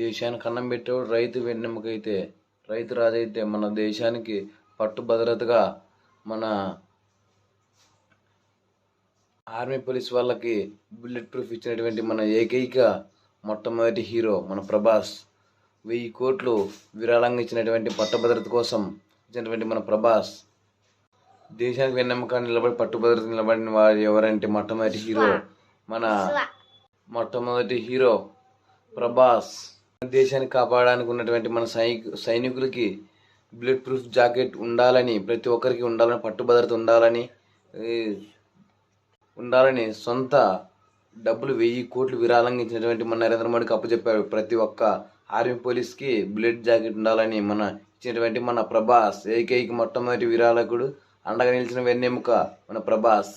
దేశానికి అన్నం పెట్టేవాడు రైతు వెన్నెముకైతే రైతు రాజు అయితే మన దేశానికి పట్టు భద్రతగా మన ఆర్మీ పోలీస్ వాళ్ళకి బుల్లెట్ ప్రూఫ్ ఇచ్చినటువంటి మన ఏకైక మొట్టమొదటి హీరో మన ప్రభాస్. వెయ్యి కోట్లు విరాళంగా ఇచ్చినటువంటి పట్టభద్రత కోసం ఇచ్చినటువంటి మన ప్రభాస్. దేశానికి వెన్నెమ్మకాన్ని నిలబడి పట్టుభద్రత నిలబడిన వారు ఎవరంటే మొట్టమొదటి హీరో మన మొట్టమొదటి హీరో ప్రభాస్. దేశాన్ని కాపాడడానికి ఉన్నటువంటి మన సైనిక సైనికులకి బుల్లెట్ ప్రూఫ్ జాకెట్ ఉండాలని ప్రతి ఒక్కరికి ఉండాలని పట్టుభద్రత ఉండాలని ఉండాలని సొంత డబ్బులు వెయ్యి కోట్లు విరాళంగా ఇచ్చినటువంటి మన నరేంద్ర మోడీకి అప్పచెప్పారు ప్రతి ఒక్క ఆర్మీ పోలీస్కి బుల్లెట్ జాకెట్ ఉండాలని మన ఇచ్చినటువంటి మన ప్రభాస్ ఏకైక మొట్టమొదటి విరాళకుడు అండగా నిలిచిన వెన్నెముక మన ప్రభాస్.